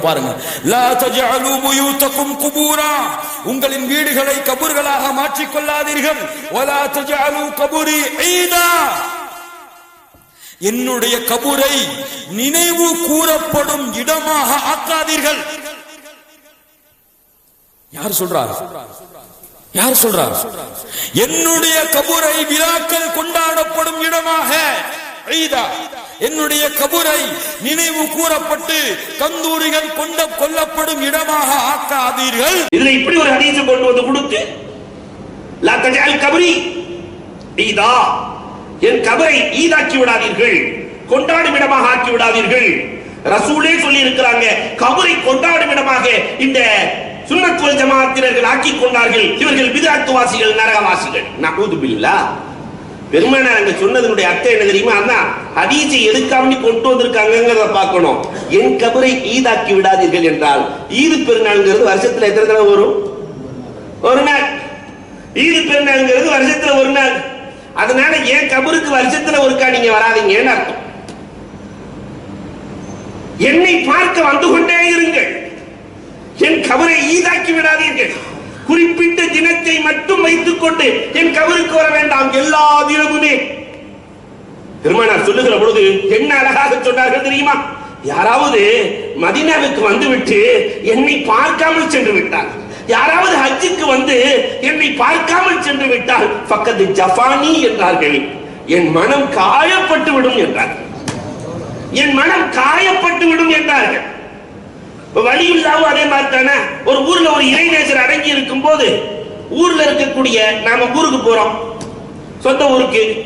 பாருங்க. உங்களின் வீடுகளை கபூர்களாக மாற்றிக் கொள்ளாதீர்கள் என்னுடைய கபூரை நினைவு கூறப்படும் இடமாக ஆக்காதீர்கள். யார் சொல்றார்? யார் சொல்றார்? என்னுடைய கபூரை விழாக்கள் கொண்டாடப்படும் இடமாக என்னுடைய கபூரை நினைவு கூறப்பட்டு கந்தூரிகள் கொண்ட கொல்லப்படும் இடமாக ஆக்காதீர்கள். இதுல இப்படி ஒரு ஹதீஸை கொண்டு வந்து கொடுத்து லா தஜஅல் கபரி ஈதா. என் கபரை ஈதாக்கி விடாதீர்கள் கொண்டாடும் இடமாக ஆக்கி விடாதீர்கள். ரசூலே சொல்லி இருக்கிறாங்க கபரை கொண்டாடும் இடமாக இந்த சுண்ணத் ஜமாத்தினர்கள் ஆக்கி கொண்டார்கள். இவர்கள் பிதாத்துவாசிகள் நரகவாசிகள். நகூது பில்லா. பெருமானார் அங்க சொன்னதனுடைய அர்த்தம் என்ன தெரியுமா? அதான் ஹதீஸை எதுக்காம கொண்டு வந்திருக்காங்கிறத பார்க்கணும். என் கபரை ஈதாக்கி விடாதீர்கள் என்றால் ஈது பெருநாள்ங்கிறது வருஷத்துல எத்தனை தடவை வரும்? ஒரு நாள். ஈது பெருநாள்ங்கிறது வருஷத்துல ஒரு நாள். அதனால என் கபருக்கு வருஷத்துல ஒருக்கா நீங்க வராதிங்கன்னு அர்த்தம். என்னை பார்க்க வந்து கொண்டே இருங்கள். என் கபரை ஈதாக்கி விடாதீர்கள். குறிப்பிட்ட தினத்தை பொழுது என் கவருக்கு வர வேண்டாம் எல்லா தினமுமே பெருமானார் சொல்லுகிற பொழுது என்ன அழகாக சொன்னார்கள் தெரியுமா? யாராவது மதீனாவுக்கு வந்துவிட்டு என்னை பார்க்காமல் சென்று விட்டார். யாராவது ஹஜ்ஜுக்கு வந்து என்னை பார்க்காமல் சென்று விட்டால் பக்கத்து ஜஃபானி என்றார்கள். என் மனம் காயப்பட்டு விடும் என்றார்கள் என் மனம் காயப்பட்டு விடும் என்றார்கள். வழியில்லாம அதே மாதிரி தானே? ஒரு ஊர்ல ஒரு இறைநேசர் அடங்கி இருக்கும் போது ஊர்ல இருக்கக்கூடிய நாம ஊருக்கு போறோம். சொந்த ஊருக்கு.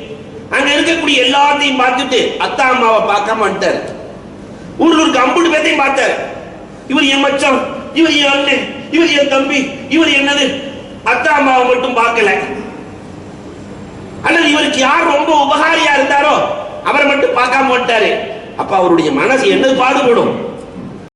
அங்க இருக்கக்கூடிய எல்லாத்தையும் பார்த்துட்டு அத்தா அம்மாவை பார்க்காம வந்துட்டாரு. ஊர்ல இருக்க அம்புட்டு பேத்தையும் பார்த்தாரு. இவர் என் மச்சம் இவர் என் அண்ணன் இவர் என் தம்பி இவர் என்னது? அத்தா அம்மாவை மட்டும் பார்க்கல. அல்லது இவருக்கு யார் ரொம்ப உபகாரியா இருந்தாரோ அவரை மட்டும் பார்க்காம வந்துட்டாரு. அப்ப அவருடைய மனசு என்னது பாடுபடும்?